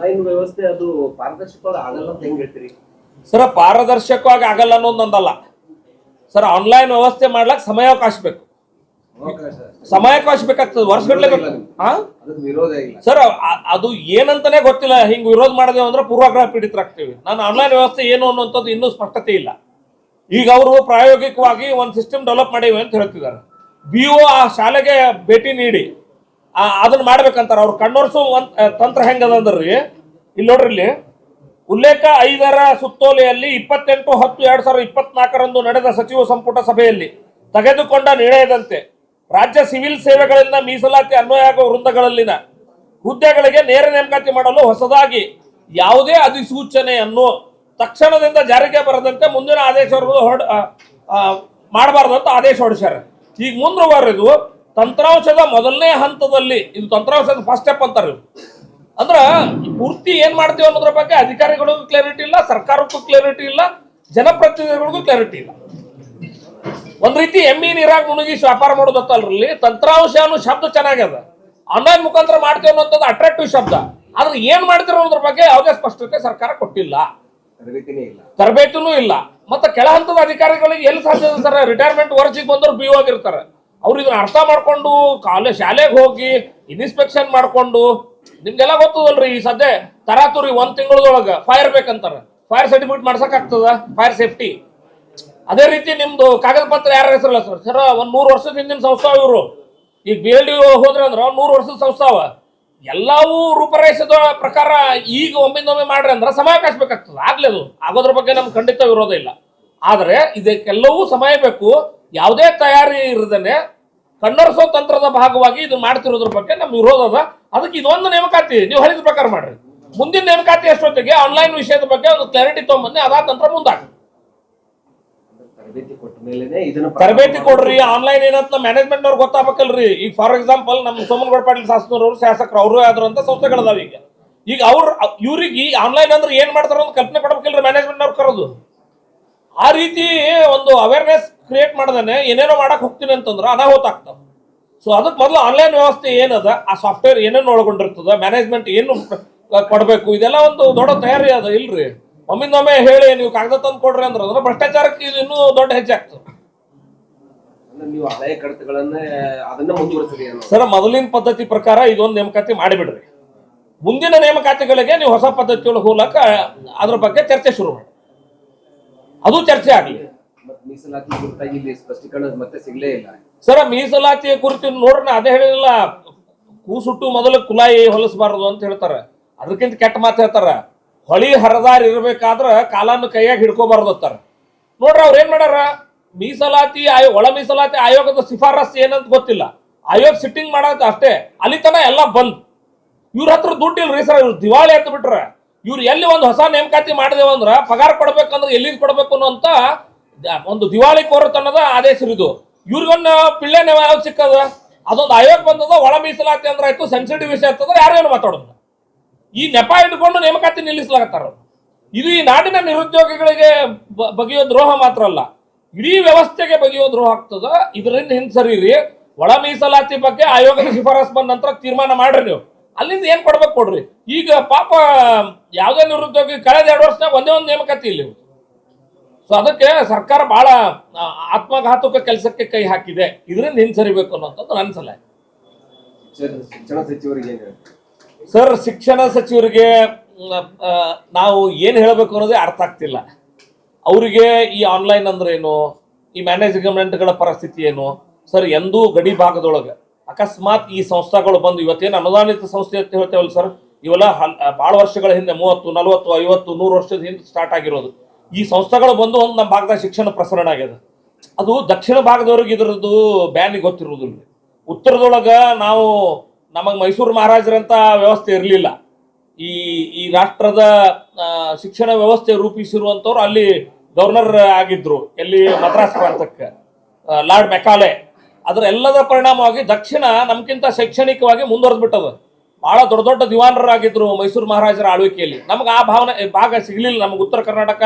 Online ವ್ಯವಸ್ಥೆ ಅದು ಪಾರದರ್ಶಕವಾಗಿ ಆಗಲ್ಲ ಅಂತ ಹೆಂಗ್ ಹೇಳ್ತೀರಿ? ಸರ್ ಪಾರದರ್ಶಕವಾಗಿ ಆಗಲ್ಲ ಅನ್ನೋದು ನಂದಲ್ಲ. ಸರ್ ಆನ್ಲೈನ್ ವ್ಯವಸ್ಥೆ ಮಾಡ್ಲಕ್ ಸಮಯಾವಕಾಶ ಬೇಕು. ಸಮಯಾವಕಾಶ ಬೇಕಾಗ್ತದೆ. ವರ್ಷಗಟ್ಲೆ ಬೇಕು ಹಾ ಅದಕ್ಕೆ ವಿರೋಧ ಇಲ್ಲ. ಸರ್ ಅದು ಏನಂತಾನೆ ಗೊತ್ತಿಲ್ಲ. ಹಿಂಗ್ ವಿರೋಧ ಮಾಡಿದೆವು ಅಂದ್ರೆ ಪೂರ್ವಾಗ್ರಹ ಪೀಡಿತರಾಗ್ತೀವಿ ನಾನು ಆನ್ಲೈನ್ ವ್ಯವಸ್ಥೆ ಏನು ಅನ್ನುವಂಥದ್ದು ಇನ್ನೂ ಸ್ಪಷ್ಟತೆ ಇಲ್ಲ. ಈಗ ಅವರು ಪ್ರಾಯೋಗಿಕವಾಗಿ ಒಂದು ಸಿಸ್ಟಮ್ ಡೆವಲಪ್ ಮಾಡಿವೆ ಅಂತ ಹೇಳ್ತಿದ್ದಾರೆ. ಬಿ ಆ ಶಾಲೆಗೆ ಭೇಟಿ ನೀಡಿ. ಅದನ್ನ ಮಾಡ್ಬೇಕಂತಾರ. ಅವ್ರು ಕಣ್ಣೋರ್ಸೋ ತಂತ್ರ ಹೆಂಗದ ಅಂದ್ರಿ ಇಲ್ಲಿ ನೋಡ್ರಿ ಇಲ್ಲಿ. ಉಲ್ಲೇಖ ಐದರ ಸುತ್ತೋಲೆಯಲ್ಲಿ ಇಪ್ಪತ್ತೆಂಟು ಹತ್ತು ಎರಡ್ ಸಾವಿರದ ಇಪ್ಪತ್ನಾಲ್ಕರಂದು ನಡೆದ ಸಚಿವ ಸಂಪುಟ ಸಭೆಯಲ್ಲಿ ತೆಗೆದುಕೊಂಡ ನಿರ್ಣಯದಂತೆ ರಾಜ್ಯ ಸಿವಿಲ್ ಸೇವೆಗಳಿಂದ ಮೀಸಲಾತಿ ಅನ್ವಯ ಆಗುವ ವೃಂದಗಳಲ್ಲಿನ ಹುದ್ದೆಗಳಿಗೆ ನೇರ ನೇಮಕಾತಿ ಮಾಡಲು ಹೊಸದಾಗಿ ಯಾವುದೇ ಅಧಿಸೂಚನೆಯನ್ನು ತಕ್ಷಣದಿಂದ ಜಾರಿಗೆ ಬರದಂತೆ ಮುಂದಿನ ಆದೇಶವರೆಗೂ ಹೊಡ ಮಾಡಬಾರ್ದು ಅಂತ ಆದೇಶ ಹೊಡಿಸ್ಯಾರ ಈಗ ಮುಂದುವರೆದು ತಂತ್ರಾಂಶದ ಮೊದಲನೇ ಹಂತದಲ್ಲಿ ಇದು ತಂತ್ರಾಂಶದ ಫಸ್ಟ್ ಸ್ಟೆಪ್ ಅಂತಾರೆ. ಅಂದ್ರ ಪೂರ್ತಿ ಏನ್ ಮಾಡ್ತೀವಿ ಅನ್ನೋದ್ರ ಬಗ್ಗೆ ಅಧಿಕಾರಿಗಳಿಗೂ ಕ್ಲಾರಿಟಿ ಇಲ್ಲ ಸರ್ಕಾರಕ್ಕೂ ಕ್ಲಾರಿಟಿ ಇಲ್ಲ ಜನಪ್ರತಿನಿಧಿಗಳಿಗೂ ಕ್ಲಾರಿಟಿ ಇಲ್ಲ. ಒಂದ್ ರೀತಿ ಎಮ್ಮಿ ನೀರಾಗ ಮುಣಗಿಸಿ ವ್ಯಾಪಾರ ಮಾಡೋದತ್ತಲ್ರಿ ತಂತ್ರಾಂಶ ಅನ್ನೋ ಶಬ್ದ ಚೆನ್ನಾಗ್ಯದ. ಆನ್ಲೈನ್ ಮುಖಾಂತರ ಮಾಡ್ತೀವಿ ಅನ್ನೋಂಥದ್ದು ಅಟ್ರಾಕ್ಟಿವ್ ಶಬ್ದ. ಆದ್ರೆ ಏನ್ ಮಾಡ್ತೀರ ಅನ್ನೋದ್ರ ಬಗ್ಗೆ ಯಾವುದೇ ಸ್ಪಷ್ಟತೆ ಸರ್ಕಾರ ಕೊಟ್ಟಿಲ್ಲ. ತರಬೇತಿನೇ ಇಲ್ಲ. ತರಬೇತಿನೂ ಇಲ್ಲ. ಮತ್ತೆ ಕೆಳ ಹಂತದ ಅಧಿಕಾರಿಗಳಿಗೆ ಎಲ್ಲಿ ಸಾಧ್ಯ ಸರ್? ರಿಟೈರ್ಮೆಂಟ್ ವರ್ಷಿಗೆ ಬಂದ್ರು ಬಿ ಆಗಿರ್ತಾರೆ. ಅವ್ರು ಇದನ್ನ ಅರ್ಥ ಮಾಡ್ಕೊಂಡು ಕಾಲೇಜ್ ಶಾಲೆಗೆ ಹೋಗಿ, ಇನ್ಸ್ಪೆಕ್ಷನ್ ಮಾಡ್ಕೊಂಡು, ನಿಮ್ಗೆಲ್ಲ ಗೊತ್ತದಲ್ರಿ ಈ ಸದ್ಯ ತರಾತುರಿ ಒಂದ್ ತಿಂಗಳದೊಳಗ ಫೈರ್ ಬೇಕಂತಾರ. ಫೈರ್ ಸರ್ಟಿಫಿಕೇಟ್ ಮಾಡ್ಸಕ್ ಫೈರ್ ಸೇಫ್ಟಿ ಅದೇ ರೀತಿ ನಿಮ್ದು ಕಾಗದ ಪತ್ರ ಯಾರ ಹೆಸರಲ್ಲ ಸರ್ ಸರ್ ಒಂದ್ ನೂರು ವರ್ಷದ ಹಿಂದಿನ ಸಂಸ್ಥಾವ ಇವರು. ಈಗ ಬಿ ಎಲ್ ಡಿ ಹೋದ್ರೆ ಅಂದ್ರೆ ನೂರು ವರ್ಷದ ಸಂಸ್ಥಾವ. ಎಲ್ಲವೂ ರೂಪರೇಷದ ಪ್ರಕಾರ ಈಗ ಒಮ್ಮಿಂದೊಮ್ಮೆ ಮಾಡ್ರಿ ಅಂದ್ರೆ ಸಮಯ ಕಾಯಿಸ್ಬೇಕಾಗ್ತದೆ ಆಗ್ಲಿ ಅದು. ಆಗೋದ್ರ ಬಗ್ಗೆ ನಮ್ಗೆ ಖಂಡಿತ ವಿರೋಧ ಇಲ್ಲ. ಆದರೆ ಇದಕ್ಕೆಲ್ಲವೂ ಸಮಯ ಬೇಕು. ಯಾವುದೇ ತಯಾರಿ ಇರದೇನೆ ಕಣ್ಣರಿಸೋ ತಂತ್ರದ ಭಾಗವಾಗಿ ಇದು ಮಾಡ್ತಿರೋದ್ರ ಬಗ್ಗೆ ನಮ್ ವಿರೋಧ ಅದ ಅದಕ್ಕೆ ಇದೊಂದು ನೇಮಕಾತಿ. ನೀವು ಹೇಳಿದ ಪ್ರಕಾರ ಮಾಡ್ರಿ. ಮುಂದಿನ ನೇಮಕಾತಿ ಅಷ್ಟೊತ್ತಿಗೆ ಆನ್ಲೈನ್ ವಿಷಯದ ಬಗ್ಗೆ ಒಂದು ಕ್ಲಾರಿಟಿ ತಗೊಂಬಂದು ಅದಾದ ನಂತರ ಮುಂದಾಗ ತರಬೇತಿ ಕೊಡ್ರಿ ಆನ್ಲೈನ್ ಏನಂತ ಮ್ಯಾನೇಜ್ಮೆಂಟ್ ಅವ್ರಿಗೆ ಗೊತ್ತಾಗಬೇಕಲ್ರಿ. ಈಗ ಫಾರ್ ಎಕ್ಸಾಂಪಲ್ ನಮ್ಮ ಸೋಮನಗೌಡ ಪಾಟೀಲ್ ಶಾಸಕರವರು ಶಾಸಕರು ಅವರು ಆದ್ರು ಅಂತ ಸಂಸ್ಥೆಗಳದಾವ ಈಗ. ಈಗ ಅವ್ರ ಇವ್ರಿಗೆ ಆನ್ಲೈನ್ ಅಂದ್ರೆ ಏನ್ ಮಾಡ್ತಾರ ಅಂತ ಕಲ್ಪನೆ ಕೊಡ್ಬೇಕಲ್ರಿ ಮ್ಯಾನೇಜ್ಮೆಂಟ್ ಅವ್ರು ಕರೋದು. ಆ ರೀತಿ ಒಂದು ಅವೇರ್ನೆಸ್ ಕ್ರಿಯೇಟ್ ಮಾಡದೇನೆ ಏನೇನೋ ಮಾಡಕ್ ಹೋಗ್ತೀನಿ ಅಂತಂದ್ರೆ ಅನಾಹುತ ಆಗ್ತಾವ ಸೊ ಅದಕ್ಕೆ ಮೊದಲು ಆನ್ಲೈನ್ ವ್ಯವಸ್ಥೆ ಏನದ? ಆ ಸಾಫ್ಟ್ವೇರ್ ಏನೇನು ಒಳಗೊಂಡಿರ್ತದ? ಮ್ಯಾನೇಜ್ಮೆಂಟ್ ಏನು ಕೊಡಬೇಕು? ಇದೆಲ್ಲ ಒಂದು ದೊಡ್ಡ ತಯಾರಿ ಅದ ಇಲ್ರಿ? ಒಮ್ಮಿಂದೊಮ್ಮೆ ಹೇಳಿ ನೀವು ಕಾಗದ ತಂದು ಕೊಡ್ರಿ ಅಂದ್ರೆ ಅಂದ್ರೆ ಭ್ರಷ್ಟಾಚಾರಕ್ಕೆ ಇದು ಇನ್ನೂ ದೊಡ್ಡ ಹೆಜ್ಜೆ ನೀವು ಹಳೆಯ ಕಡತಗಳನ್ನೇ ಅದನ್ನ ಮುಂದುವರಿಸಿರಿ ಸರ್ ಮೊದಲಿನ ಪದ್ಧತಿ ಪ್ರಕಾರ ಇದೊಂದು ನೇಮಕಾತಿ ಮಾಡಿಬಿಡ್ರಿ. ಮುಂದಿನ ನೇಮಕಾತಿಗಳಿಗೆ ನೀವು ಹೊಸ ಪದ್ಧತಿಯೊಳಗೆ ಹೋಗ್ಲಕ್ಕ ಅದ್ರ ಬಗ್ಗೆ ಚರ್ಚೆ ಶುರು ಮಾಡಿ. ಅದು ಚರ್ಚೆ ಆಗಲಿ. ಮೀಸಲಾತಿ ಕುರಿತಾಗಿ ಮತ್ತೆ ಸಿಗ್ಲೇ ಇಲ್ಲ. ಸರ್, ಮೀಸಲಾತಿಯ ಕುರಿತು ನೋಡ್ರಿ, ಅದೇ ಹೇಳಿಲ್ಲ ಕೂಸುಟ್ಟು ಮೊದಲು ಕುಲಾಯಿ ಹೊಲಿಸಬಾರದು ಅಂತ ಹೇಳ್ತಾರ. ಅದಕ್ಕಿಂತ ಕೆಟ್ಟ ಮಾತು ಹೇಳ್ತಾರ. ಹೊಳಿ ಹರದಾರ ಇರ್ಬೇಕಾದ್ರ ಕಾಲನ್ನು ಕೈಯಾಗ ಹಿಡ್ಕೋಬಾರ್ದು ಅಂತಾರ. ನೋಡ್ರಿ, ಅವ್ರ ಏನ್ ಮಾಡ್ಯಾರ? ಮೀಸಲಾತಿ ಆಯೋ, ಒಳ ಮೀಸಲಾತಿ ಆಯೋಗದ ಶಿಫಾರಸ್ ಏನಂತ ಗೊತ್ತಿಲ್ಲ. ಆಯೋಗ ಸಿಟ್ಟಿಂಗ್ ಮಾಡೋದು ಅಷ್ಟೇ. ಅಲ್ಲಿ ತನ ಎಲ್ಲ ಬಂದ್. ಇವ್ರ ಹತ್ರ ದುಡ್ಡು ಇಲ್ರಿ ಸರ್, ಇವ್ರು ದಿವಾಳಿ ಅಂತ ಬಿಟ್ರ. ಇವ್ರು ಎಲ್ಲಿ ಒಂದು ಹೊಸ ನೇಮಕಾತಿ ಮಾಡಿದೇವು ಅಂದ್ರ ಪಗಾರ ಕೊಡ್ಬೇಕಂದ್ರೆ ಎಲ್ಲಿಂದ ಕೊಡ್ಬೇಕು ಅನ್ನೋಂತ ದ- ಒಂದು ದಿವಾಳಿ ಕೋರತನದ ಆದೇಶ ಇರೋದು ಇವ್ರಿಗೊಂದು ಪಿಳ್ಳೆ ನೆವ ಯಾವ್ದು ಸಿಕ್ಕದ? ಅದೊಂದು ಆಯೋಗ ಬಂದದ, ಒಳ ಮೀಸಲಾತಿ ಅಂದ್ರೆ ಆಯ್ತು ಸೆನ್ಸಿಟಿವ್ ವಿಷಯ ಅಂತಂದ್ರೆ ಯಾರು ಏನು ಮಾತಾಡೋದು? ಈ ನೆಪ ಇಟ್ಕೊಂಡು ನೇಮಕಾತಿ ನಿಲ್ಲಿಸ್ಲಾಗತ್ತಾರ ಇದು ಈ ನಾಡಿನ ನಿರುದ್ಯೋಗಿಗಳಿಗೆ ಬಗೆಯೋ ದ್ರೋಹ ಮಾತ್ರ ಅಲ್ಲ. ಇಡೀ ವ್ಯವಸ್ಥೆಗೆ ಬಗೆಯೋ ದ್ರೋಹ ಆಗ್ತದ. ಇದರಿಂದ ಹಿಂಸರೀರಿ ಒಳ ಮೀಸಲಾತಿ ಬಗ್ಗೆ ಆಯೋಗದ ಶಿಫಾರಸ್ ಬಂದ ನಂತರ ತೀರ್ಮಾನ ಮಾಡ್ರಿ ನೀವು. ಅಲ್ಲಿಂದ ಏನ್ ಕೊಡ್ಬೇಕು ಕೊಡ್ರಿ? ಈಗ ಪಾಪ, ಯಾವುದೇ ನಿರುದ್ಯೋಗಿ ಕಳೆದ ಎರಡು ವರ್ಷನಾಗ ಒಂದೇ ಒಂದು ನೇಮಕಾತಿ ಇಲ್ಲಿ ಸೊ ಅದಕ್ಕೆ ಸರ್ಕಾರ ಬಹಳ ಆತ್ಮಘಾತುಕ ಕೆಲಸಕ್ಕೆ ಕೈ ಹಾಕಿದೆ. ಇದರಿಂದ ಹಿಂಸರಿಬೇಕು ಅನ್ನೋಂಥದ್ದು ನನ್ನ ಸಲಹೆ. ಶಿಕ್ಷಣ ಸಚಿವರಿಗೆ ಸರ್ ಶಿಕ್ಷಣ ಸಚಿವರಿಗೆ ನಾವು ಏನು ಹೇಳಬೇಕು ಅನ್ನೋದೇ ಅರ್ಥ ಆಗ್ತಿಲ್ಲ. ಅವರಿಗೆ ಈ ಆನ್ಲೈನ್ ಅಂದ್ರೆ ಏನು? ಈ ಮ್ಯಾನೇಜ್ಮೆಂಟ್ಗಳ ಪರಿಸ್ಥಿತಿ ಏನು? ಸರ್ ಎಂದೂ ಗಡಿ ಭಾಗದೊಳಗೆ. ಅಕಸ್ಮಾತ್ ಈ ಸಂಸ್ಥೆಗಳು ಬಂದು ಇವತ್ತೇನು ಅನುದಾನಿತ ಸಂಸ್ಥೆ ಅಂತ ಹೇಳ್ತೇವಲ್ಲ ಸರ್? ಇವೆಲ್ಲ ಹಲ್ ಭಾಳ ವರ್ಷಗಳ ಹಿಂದೆ ಮೂವತ್ತು ನಲವತ್ತು ಐವತ್ತು ನೂರು ವರ್ಷದ ಹಿಂದೆ ಸ್ಟಾರ್ಟ್ ಆಗಿರೋದು. ಈ ಸಂಸ್ಥೆಗಳು ಬಂದು ಒಂದು ನಮ್ಮ ಭಾಗದಾಗ ಶಿಕ್ಷಣ ಪ್ರಸರಣ ಆಗ್ಯದ. ಅದು ದಕ್ಷಿಣ ಭಾಗದವ್ರಿಗೆ ಇದ್ರದ್ದು ಬ್ಯಾನ್ ಗೊತ್ತಿರುವುದಿಲ್ಲ. ಉತ್ತರದೊಳಗ ನಾವು ನಮಗೆ ಮೈಸೂರು ಮಹಾರಾಜರಂತ ವ್ಯವಸ್ಥೆ ಇರಲಿಲ್ಲ. ಈ ಈ ರಾಷ್ಟ್ರದ ಶಿಕ್ಷಣ ವ್ಯವಸ್ಥೆ ರೂಪಿಸಿರುವಂಥವ್ರು ಅಲ್ಲಿ ಗವರ್ನರ್ ಆಗಿದ್ರು. ಎಲ್ಲಿ ಮದ್ರಾಸ್ ಪ್ರಾಂತಕ್ಕೆ ಲಾರ್ಡ್ ಮೆಕಾಲೆ. ಅದರ ಎಲ್ಲದ ಪರಿಣಾಮವಾಗಿ ದಕ್ಷಿಣ ನಮ್ಗಿಂತ ಶೈಕ್ಷಣಿಕವಾಗಿ ಮುಂದುವರೆದ್ಬಿಟ್ಟದ. ಬಹಳ ದೊಡ್ಡ ದೊಡ್ಡ ದಿವಾನರಾಗಿದ್ರು ಮೈಸೂರು ಮಹಾರಾಜರ ಆಳ್ವಿಕೆಯಲ್ಲಿ. ನಮ್ಗೆ ಆ ಭಾವನೆ, ಭಾಗ ಸಿಗಲಿಲ್ಲ. ನಮ್ಗೆ ಉತ್ತರ ಕರ್ನಾಟಕ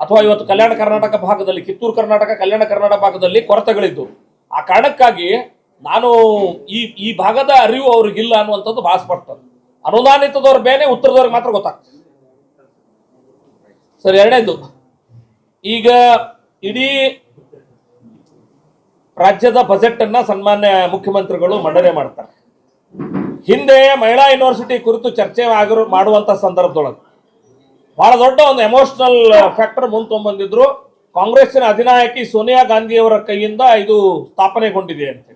ಅಥವಾ ಇವತ್ತು ಕಲ್ಯಾಣ ಕರ್ನಾಟಕ ಭಾಗದಲ್ಲಿ, ಕಿತ್ತೂರು ಕರ್ನಾಟಕ, ಕಲ್ಯಾಣ ಕರ್ನಾಟಕ ಭಾಗದಲ್ಲಿ ಕೊರತೆಗಳಿದ್ದು. ಆ ಕಾರಣಕ್ಕಾಗಿ ನಾನು ಈ ಈ ಭಾಗದ ಅರಿವು ಅವ್ರಿಗಿಲ್ಲ ಅನ್ನುವಂಥದ್ದು ಬಹಳ ಅನುದಾನಿತದವ್ರ ಬೇನೆ, ಉತ್ತರದವ್ರಿಗೆ ಮಾತ್ರ ಗೊತ್ತಾಗ್ತದೆ. ಸರ್, ಎರಡನೇದು. ಈಗ ಇಡೀ ರಾಜ್ಯದ ಬಜೆಟ್ ಅನ್ನ ಸನ್ಮಾನ್ಯ ಮುಖ್ಯಮಂತ್ರಿಗಳು ಮಂಡನೆ ಮಾಡ್ತಾರೆ. ಹಿಂದೆ ಮಹಿಳಾ ಯೂನಿವರ್ಸಿಟಿ ಕುರಿತು ಚರ್ಚೆ ಆಗಿರೋ ಮಾಡುವಂತ ಸಂದರ್ಭದೊಳಗೆ ಬಹಳ ದೊಡ್ಡ ಒಂದು ಎಮೋಷನಲ್ ಫ್ಯಾಕ್ಟರ್ ಮುಂದೆ ಕಾಂಗ್ರೆಸ್ಸಿನ ಅಧಿನಾಯಕಿ ಸೋನಿಯಾ ಗಾಂಧಿಯವರ ಕೈಯಿಂದ ಇದು ಸ್ಥಾಪನೆಗೊಂಡಿದೆ ಅಂತ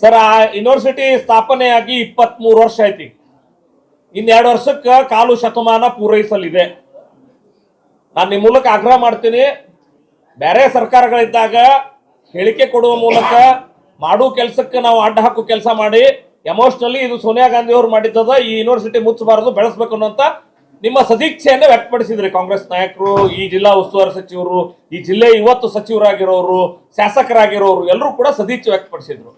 ಸರ್, ಆ ಯೂನಿವರ್ಸಿಟಿ ಸ್ಥಾಪನೆಯಾಗಿ ಇಪ್ಪತ್ತ್ ಮೂರು ವರ್ಷ ಐತಿ ಇನ್ನೆರಡು ವರ್ಷಕ್ಕೆ ಕಾಲು ಶತಮಾನ ಪೂರೈಸಲಿದೆ. ನಾನು ನಿಮ್ಮ ಮೂಲಕ ಆಗ್ರಹ ಮಾಡ್ತೀನಿ. ಬೇರೆ ಸರ್ಕಾರಗಳಿದ್ದಾಗ ಹೇಳಿಕೆ ಕೊಡುವ ಮೂಲಕ ಮಾಡುವ ಕೆಲಸಕ್ಕೆ ನಾವು ಅಡ್ಡ ಹಾಕೋ ಕೆಲಸ ಮಾಡಿ ಎಮೋಷನಲಿ ಇದು ಸೋನಿಯಾ ಗಾಂಧಿ ಅವರು ಮಾಡಿದ್ದದ ಈ ಯೂನಿವರ್ಸಿಟಿ ಮುಚ್ಚಬಾರದು, ಬೆಳೆಸ್ಬೇಕು ಅನ್ನೋಂಥ ನಿಮ್ಮ ಸದೀಕ್ಷೆಯನ್ನೇ ವ್ಯಕ್ತಪಡಿಸಿದ್ರಿ ಕಾಂಗ್ರೆಸ್ ನಾಯಕರು, ಈ ಜಿಲ್ಲಾ ಉಸ್ತುವಾರಿ ಸಚಿವರು, ಈ ಜಿಲ್ಲೆ ಇವತ್ತು ಸಚಿವರಾಗಿರೋರು, ಶಾಸಕರಾಗಿರೋರು, ಎಲ್ಲರೂ ಕೂಡ ಸದೀಕ್ಷೆ ವ್ಯಕ್ತಪಡಿಸಿದ್ರು.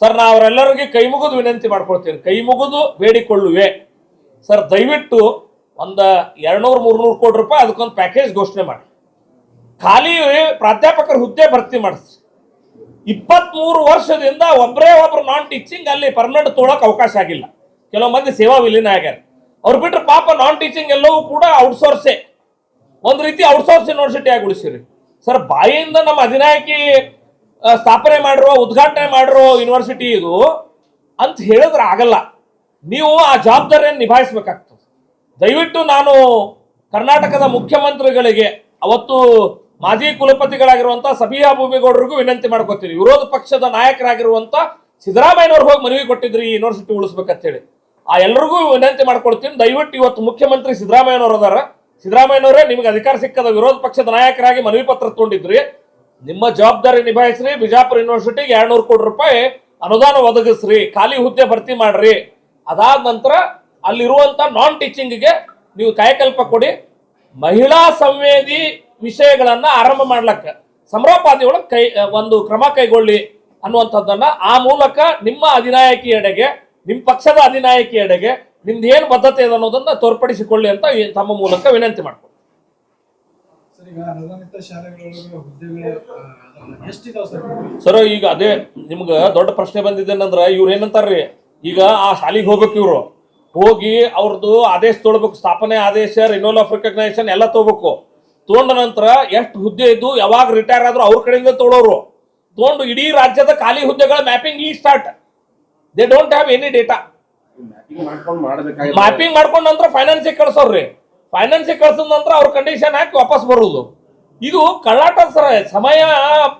ಸರ್, ನಾ ಅವರೆಲ್ಲರಿಗೆ ಕೈ ಮುಗಿದು ವಿನಂತಿ ಮಾಡ್ಕೊಳ್ತೀನಿ. ಕೈ ಮುಗಿದು ಬೇಡಿಕೊಳ್ಳುವೆ. ಸರ್, ದಯವಿಟ್ಟು ಒಂದು ಎರಡ್ನೂರು, ಮೂರ್ನೂರು ಕೋಟಿ ರೂಪಾಯಿ ಅದಕ್ಕೊಂದು ಪ್ಯಾಕೇಜ್ ಘೋಷಣೆ ಮಾಡಿ. ಖಾಲಿ ಪ್ರಾಧ್ಯಾಪಕರ ಹುದ್ದೆ ಭರ್ತಿ ಮಾಡಿಸಿ. ಇಪ್ಪತ್ಮೂರು ವರ್ಷದಿಂದ ಒಬ್ಬರೇ ಒಬ್ರು ನಾನ್ ಟೀಚಿಂಗ್ ಅಲ್ಲಿ ಪರ್ಮನೆಂಟ್ ತೊಗೊಳಕ್ಕೆ ಅವಕಾಶ ಆಗಿಲ್ಲ. ಕೆಲವು ಮಂದಿ ಸೇವಾ ವಿಲೀನ ಆಗ್ಯಾರ. ಅವ್ರು ಬಿಟ್ರೆ ಪಾಪ ನಾನ್ ಟೀಚಿಂಗ್ ಎಲ್ಲವೂ ಕೂಡ ಔಟ್ಸೋರ್ಸೇ ಒಂದು ರೀತಿ ಔಟ್ಸೋರ್ಸ್ ಯೂನಿವರ್ಸಿಟಿ ಆಗಿ ಉಳಿಸಿರಿ ಸರ್ ಬಾಯಿಯಿಂದ ನಮ್ಮ ಅಧಿನಾಯಕಿ ಸ್ಥಾಪನೆ ಮಾಡಿರೋ, ಉದ್ಘಾಟನೆ ಮಾಡಿರೋ ಯೂನಿವರ್ಸಿಟಿ ಇದು. ಅಂತ ಹೇಳಿದ್ರೆ ಆಗಲ್ಲ. ನೀವು ಆ ಜವಾಬ್ದಾರಿಯನ್ನು ನಿಭಾಯಿಸ್ಬೇಕಾಗ್ತದೆ. ದಯವಿಟ್ಟು ನಾನು ಕರ್ನಾಟಕದ ಮುಖ್ಯಮಂತ್ರಿಗಳಿಗೆ, ಅವತ್ತು ಮಾಜಿ ಕುಲಪತಿಗಳಾಗಿರುವಂತ ಸಬಿಯಾ ಭೂಮಿಗೌಡರಿಗೂ ವಿನಂತಿ ಮಾಡ್ಕೊತೀನಿ. ವಿರೋಧ ಪಕ್ಷದ ನಾಯಕರಾಗಿರುವಂತ ಸಿದ್ದರಾಮಯ್ಯನವ್ರು ಹೋಗಿ ಮನವಿ ಕೊಟ್ಟಿದ್ರಿ ಈ ಯೂನಿವರ್ಸಿಟಿ ಉಳಿಸ್ಬೇಕಂತ ಹೇಳಿ ಆ ಎಲ್ರಿಗೂ ವಿನಂತಿ ಮಾಡ್ಕೊಳ್ತೀನಿ. ದಯವಿಟ್ಟು ಇವತ್ತು ಮುಖ್ಯಮಂತ್ರಿ ಸಿದ್ದರಾಮಯ್ಯನವರು ಅದಾರ. ಸಿದ್ದರಾಮಯ್ಯನವರೇ ನಿಮ್ಗೆ ಅಧಿಕಾರ ಸಿಕ್ಕದ ವಿರೋಧ ಪಕ್ಷದ ನಾಯಕರಾಗಿ ಮನವಿ ಪತ್ರ ತಗೊಂಡಿದ್ರಿ. ನಿಮ್ಮ ಜವಾಬ್ದಾರಿ ನಿಭಾಯಿಸ್ರಿ. ಬಿಜಾಪುರ ಯೂನಿವರ್ಸಿಟಿಗೆ ಎರಡ್ನೂರು ಕೋಟಿ ರೂಪಾಯಿ ಅನುದಾನ ಒದಗಿಸ್ರಿ. ಖಾಲಿ ಹುದ್ದೆ ಭರ್ತಿ ಮಾಡ್ರಿ. ಅದಾದ ನಂತರ ಅಲ್ಲಿರುವಂತ ನಾನ್ ಟೀಚಿಂಗ್ಗೆ ನೀವು ಕಾಯಕಲ್ಪ ಕೊಡಿ. ಮಹಿಳಾ ಸಂವೇದಿ ವಿಷಯಗಳನ್ನ ಆರಂಭ ಮಾಡ್ಲಕ್ಕ. ಸಮರೋಪಾದಿ ಒಳಗೆ ಕೈ ಒಂದು ಕ್ರಮ ಕೈಗೊಳ್ಳಿ ಅನ್ನುವಂಥದ್ದನ್ನ ಆ ಮೂಲಕ ನಿಮ್ಮ ಅಧಿನಾಯಕಿ ಎಡೆಗೆ ನಿಮ್ಮ ಪಕ್ಷದ ಅಧಿನಾಯಕಿ ಎಡೆಗೆ ನಿಮ್ದು ಏನು ಬದ್ಧತೆ ಇದೆ ಅನ್ನೋದನ್ನ ತೋರ್ಪಡಿಸಿಕೊಳ್ಳಿ ಅಂತ ತಮ್ಮ ಮೂಲಕ ವಿನಂತಿ ಮಾಡ್ಕೊಂಡು ಸರ್ ಈಗ ಅದೇ ನಿಮ್ಗೆ ದೊಡ್ಡ ಪ್ರಶ್ನೆ ಬಂದಿದ್ದೇನಂದ್ರ ಇವ್ರು ಏನಂತಾರ್ರಿ? ಈಗ ಆ ಶಾಲಿಗೆ ಹೋಗ್ಬೇಕು ಇವ್ರು. ಹೋಗಿ ಅವ್ರದ್ದು ಆದೇಶ ತೊಳ್ಬೇಕು ಸ್ಥಾಪನೆ ಆದೇಶ ರಿನೋಲ್ ಆಫ್ ರಿಕಗ್ನೈಸೇಷನ್ ಎಲ್ಲ ತಗೋಬೇಕು ತೊಗೊಂಡ ನಂತರ ಎಷ್ಟು ಹುದ್ದೆ ಇದ್ದು ಯಾವಾಗ ರಿಟೈರ್ ಆದ್ರೂ ಅವ್ರ ಕಡೆಯಿಂದ ತೊಗೊಳೋರು ತೊಗೊಂಡು ಇಡೀ ರಾಜ್ಯದ ಖಾಲಿ ಹುದ್ದೆಗಳ ಮ್ಯಾಪಿಂಗ್ ಈ start they don't have any data mapping ಮಾಡ್ಕೊಂಡ್ ನಂತರ ಫೈನಾನ್ಸಿಗೆ ಕಳ್ಸೋರ್ರಿ. ಫೈನಾನ್ಸಿಗೆ ಕಳ್ಸಿದ ನಂತರ ಅವ್ರ ಕಂಡೀಷನ್ ಹಾಕಿ ವಾಪಸ್ ಬರುವುದು ಇದು ಕಳ್ಳಾಟ ಸರ ಸಮಯ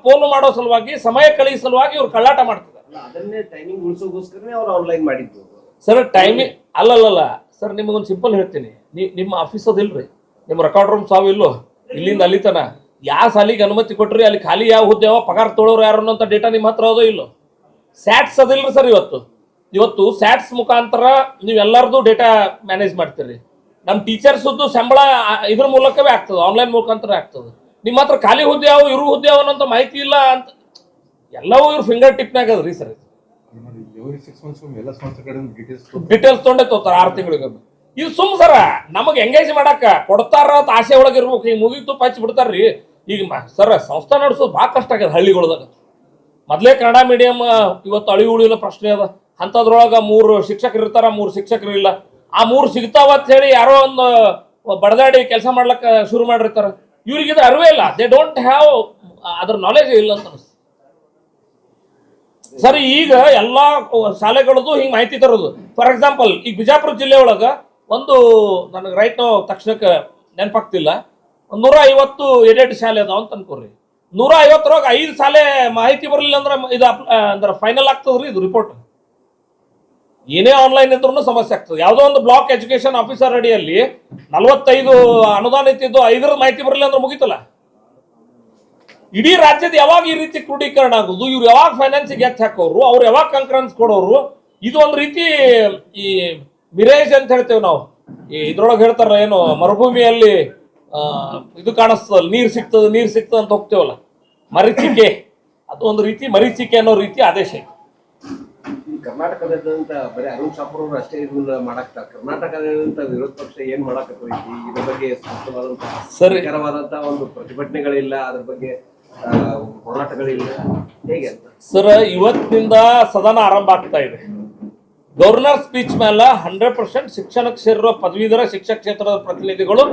ಪೋಲು ಮಾಡೋ ಸಲುವಾಗಿ ಸಮಯ ಕಳೆಯ ಸಲುವಾಗಿ ಇವ್ರು ಕಳ್ಳಾಟ ಮಾಡ್ತಿದ್ದಾರೆ. ಅದನ್ನೇ ಟೈಮಿಂಗ್ ಉಳಿಸೋಗೋಸ್ಕರನೇ ಅವ್ರು ಆನ್ಲೈನ್ ಮಾಡಿದ್ದು. ಸರ್ ಟೈಮಿಂಗ್ ಅಲ್ಲಲ್ಲಲ್ಲ ಸರ್ ನಿಮಗೊಂದು ಸಿಂಪಲ್ ಹೇಳ್ತೀನಿ. ನಿಮ್ಮ ಆಫೀಸ್ ಅದಿಲ್ರಿ ನಿಮ್ಮ ರೆಕಾರ್ಡ್ ರೂಮ್ ಸಾವು ಇಲ್ಲೋ ಇಲ್ಲಿಂದ ಅಲ್ಲಿತನ. ಯಾವ ಸಾಲಿಗೆ ಅನುಮತಿ ಕೊಟ್ರಿ ಅಲ್ಲಿ ಖಾಲಿ ಯಾವ ಹುದ್ದೆ ಯಾವ ಪಗಾರ ತೊಳೋರು ಯಾರು ಅನ್ನೋಂಥ ಡೇಟಾ ನಿಮ್ಮ ಹತ್ರ ಅದೋ ಇಲ್ಲೋ. ಸ್ಯಾಟ್ಸ್ ಅದಿಲ್ರಿ ಸರ್ ಇವತ್ತು. ಇವತ್ತು ಸ್ಯಾಟ್ಸ್ ಮುಖಾಂತರ ನೀವೆಲ್ಲರದು ಡೇಟಾ ಮ್ಯಾನೇಜ್ ಮಾಡ್ತೀರಿ. ನಮ್ಮ ಟೀಚರ್ಸದ್ದು ಸಂಬಳ ಇದ್ರ ಮೂಲಕವೇ ಆಗ್ತದೆ ಆನ್ಲೈನ್ ಮುಖಾಂತರ ಆಗ್ತದೆ. ನಿಮ್ಮ ಹತ್ರ ಖಾಲಿ ಹುದ್ದೆ ಯಾವ ಇರು ಹುದ್ದೆ ಅನ್ನೋಂಥ ಮಾಹಿತಿ ಇಲ್ಲ ಅಂತ. ಎಲ್ಲವೂ ಇವ್ರ ಫಿಂಗರ್ ಟಿಪ್ನಾಗ ಅದ್ರಿ ಸರ್ ಡಿಟೇಲ್ಸ್ ತೊಗೊಂಡೆ ತೋತಾರ ಆರು ತಿಂಗಳಿಗೆ ಇದು ಸುಮ್ ಸರ ನಮಗೆ ಎಂಗೇಜ್ ಮಾಡಾಕ ಕೊಡ್ತಾರ ಅಂತ ಆಸೆ ಒಳಗೆ ಇರ್ಬೇಕು ಈಗ ಮುಗಿತು ಪಚ್ಚಿ ಬಿಡ್ತಾರ್ರಿ. ಈಗ ಸರ್ ಸಂಸ್ಥೆ ನಡೆಸೋದು ಭಾಳ ಕಷ್ಟ ಆಗ್ಯದ ಹಳ್ಳಿಗಳದಾಗ. ಮೊದಲೇ ಕನ್ನಡ ಮೀಡಿಯಂ ಇವತ್ತು ಅಳಿ ಉಳಿಯೋ ಪ್ರಶ್ನೆ ಅದ. ಅಂಥದ್ರೊಳಗೆ ಮೂರು ಶಿಕ್ಷಕರು ಇರ್ತಾರ, ಮೂರು ಶಿಕ್ಷಕರು ಇಲ್ಲ. ಆ ಮೂರು ಸಿಗ್ತಾವ ಅಂತ ಹೇಳಿ ಯಾರೋ ಒಂದು ಬಡದಾಡಿ ಕೆಲಸ ಮಾಡ್ಲಕ್ಕ ಶುರು ಮಾಡಿರ್ತಾರೆ. ಇವ್ರಿಗೆ ಇದು ಅರಿವೇ ಇಲ್ಲ. ದೇ ಡೋಂಟ್ ಹ್ಯಾವ್ ಅದ್ರ ನಾಲೆಜ್ ಇಲ್ಲ ಅಂತ ಅನಿಸ್ತು ಸರಿ, ಈಗ ಎಲ್ಲಾ ಶಾಲೆಗಳದ್ದು ಹಿಂಗ್ ಮಾಹಿತಿ ತರೋದು. ಫಾರ್ ಎಕ್ಸಾಂಪಲ್ ಈಗ ಬಿಜಾಪುರ ಜಿಲ್ಲೆ ಒಳಗ ಒಂದು ನನಗೆ ರೈಟ್ ತಕ್ಷಣಕ್ಕೆ ನೆನಪಾಗ್ತಿಲ್ಲ. ಒಂದ್ ನೂರ ಐವತ್ತು ಎಡೆಡ್ ಶಾಲೆ ಅದಾವ ಅಂತ ಅನ್ಕೋರಿ. ನೂರ ಐವತ್ತರೊಳಗೆ ಐದು ಸಾಲೆ ಮಾಹಿತಿ ಬರಲಿಲ್ಲ ಅಂದ್ರೆ ಇದು ಅಂದ್ರೆ ಫೈನಲ್ ಆಗ್ತದ್ರಿ ಇದು ರಿಪೋರ್ಟ್ ಏನೇ ಆನ್ಲೈನ್ ಇದ್ರೂ ಸಮಸ್ಯೆ ಆಗ್ತದೆ. ಯಾವುದೋ ಒಂದು ಬ್ಲಾಕ್ ಎಜುಕೇಶನ್ ಆಫೀಸರ್ ಅಡಿಯಲ್ಲಿ ನಲವತ್ತೈದು ಅನುದಾನ ಇತ್ತಿದ್ದು ಐದರ ಮಾಹಿತಿ ಬರಲಿಲ್ಲ ಅಂದ್ರೆ ಮುಗಿತಲ್ಲ? ಇಡೀ ರಾಜ್ಯದ ಯಾವಾಗ ಈ ರೀತಿ ಕ್ರೋಢೀಕರಣ ಆಗೋದು? ಇವ್ರು ಯಾವಾಗ ಫೈನಾನ್ಸಿಗೆ ಹೆಚ್ಚು ಹಾಕೋರು? ಅವ್ರು ಯಾವಾಗ ಕಂಕರೆನ್ಸ್ ಕೊಡೋರು? ಇದು ಒಂದು ರೀತಿ ಈ ಮಿರೇಜ್ ಅಂತ ಹೇಳ್ತೇವೆ ನಾವು. ಈ ಇದ್ರೊಳಗೆ ಹೇಳ್ತಾರಲ್ಲ, ಏನು, ಮರುಭೂಮಿಯಲ್ಲಿ ಇದು ಕಾಣಿಸ್ತದಲ್ಲ ನೀರು ಸಿಗ್ತದೆ ನೀರು ಸಿಗ್ತದೆ ಅಂತ ಹೋಗ್ತೇವಲ್ಲ. ಮರೀಚಿಕೆ ಅದು ಒಂದು ರೀತಿ ಮರೀಚಿಕೆ ಅನ್ನೋ ರೀತಿ ಆದೇಶ ಇದೆ. ಈ ಕರ್ನಾಟಕದಾದ್ಯಂತ ಬರೀ ಅರುಣ್ ಶಾಪುರ್ ಅವರು ಅಷ್ಟೇ ಇದನ್ನ ಮಾಡಾಕ್ತಾರ ಕರ್ನಾಟಕದಂತ ವಿರೋಧ ಪಕ್ಷ ಏನ್ ಮಾಡಾಕತ್ತೈತಿ ಇದ್ರ ಬಗ್ಗೆ ಸ್ಪಷ್ಟವಾದಂತ ಸರಿ. ಒಂದು ಪ್ರತಿಭಟನೆಗಳಿಲ್ಲ ಅದ್ರ ಬಗ್ಗೆ ಆ, ಹೋರಾಟಗಳಿಲ್ಲ. ಹೇಗೆ ಅಂತ? ಸರ್ ಇವತ್ತಿನಿಂದ ಸದನ ಆರಂಭ ಆಗ್ತಾ ಇದೆ. ಗವರ್ನರ್ ಸ್ಪೀಚ್ ಮೇಲೆ ಹಂಡ್ರೆಡ್ ಪರ್ಸೆಂಟ್ ಶಿಕ್ಷಣಕ್ಕೆ ಕ್ಷೇತ್ರ ಪದವೀಧರ ಶಿಕ್ಷಕ ಕ್ಷೇತ್ರದ ಪ್ರತಿನಿಧಿಗಳು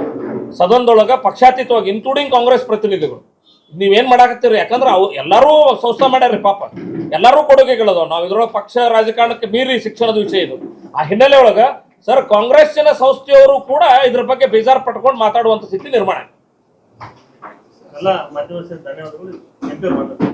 ಸದನದೊಳಗ ಪಕ್ಷಾತೀತವಾಗಿ ಇನ್ಕ್ಲೂಡಿಂಗ್ ಕಾಂಗ್ರೆಸ್ ಪ್ರತಿನಿಧಿಗಳು. ನೀವೇನ್ ಮಾಡಾಕತ್ತೀರಿ? ಯಾಕಂದ್ರೆ ಅವು ಎಲ್ಲರೂ ಸಂಸ್ಥೆ ಮಾಡ್ಯಾರ್ರಿ ಪಾಪ. ಎಲ್ಲರೂ ಕೊಡುಗೆಗಳದಾವ. ನಾವು ಇದ್ರೊಳಗೆ ಪಕ್ಷ ರಾಜಕಾರಣಕ್ಕೆ ಮೀರಿ ಶಿಕ್ಷಣದ ವಿಷಯ ಇದು. ಆ ಹಿನ್ನೆಲೆ ಒಳಗ ಸರ್ ಕಾಂಗ್ರೆಸ್ಸಿನ ಸಂಸ್ಥೆಯವರು ಕೂಡ ಇದ್ರ ಬಗ್ಗೆ ಬೇಜಾರು ಪಟ್ಕೊಂಡು ಮಾತಾಡುವಂತ ಸ್ಥಿತಿ ನಿರ್ಮಾಣ